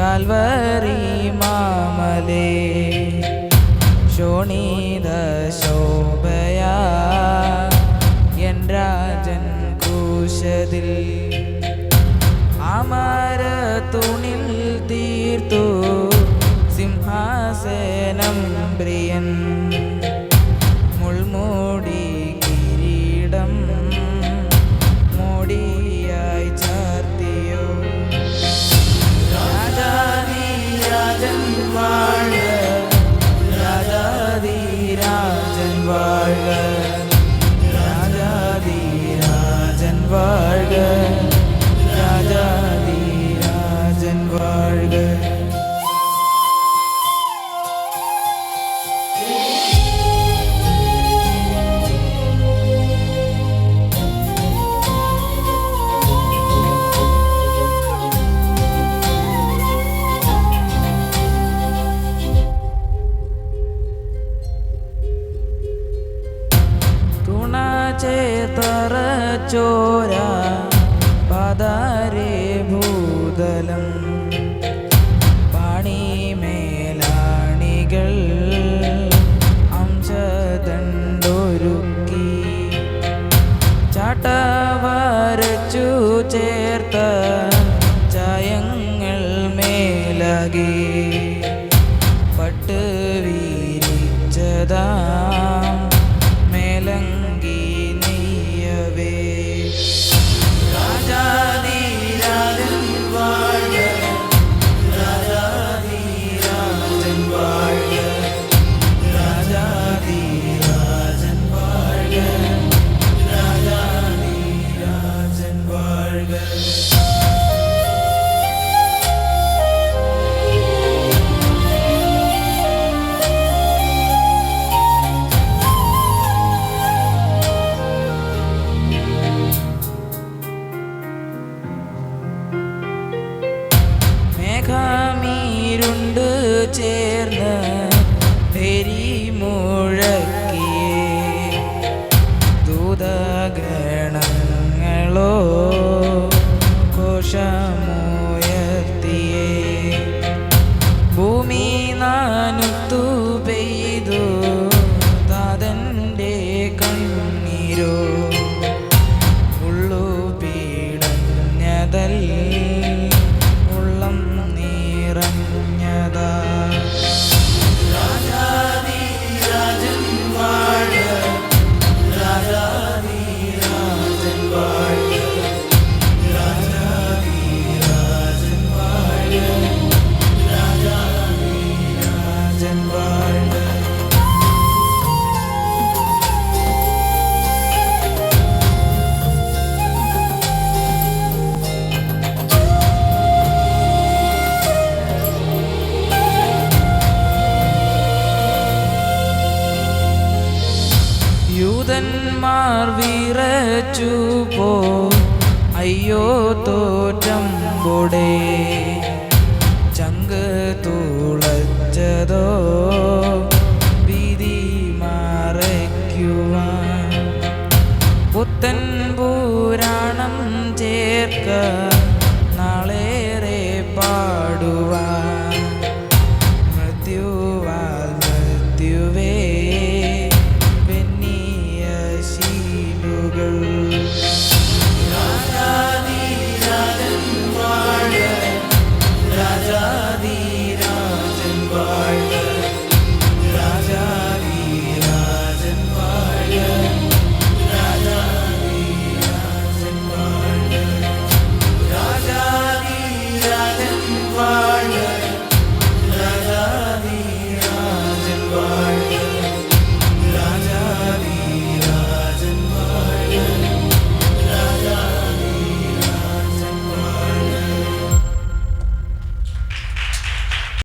Calvary മാമലേ. ശോണീത ശോഭയ. എൻ രാജൻ കൂശതിൽ അമര തുണിൽ തീർത്തു. സിംഹാസനം പ്രിയൻ. തുണ ചേതറ ചോര പദാരേ ഭൂതലം. പണിമേലാണികൾ അംശദണ്ടൊരുക്കി ചാട്ടവരച്ചു ചേർത്ത ചായങ്ങൾ മേലകെ. മേഘമീരുണ്ട് ചേർന്ന് പെരി വിറച്ചു അയ്യോ തോറ്റം പൊടേ. ചങ്ക് തുളച്ചതോ. വിധി പുത്തൻ പൂരാണം ചേർക്ക.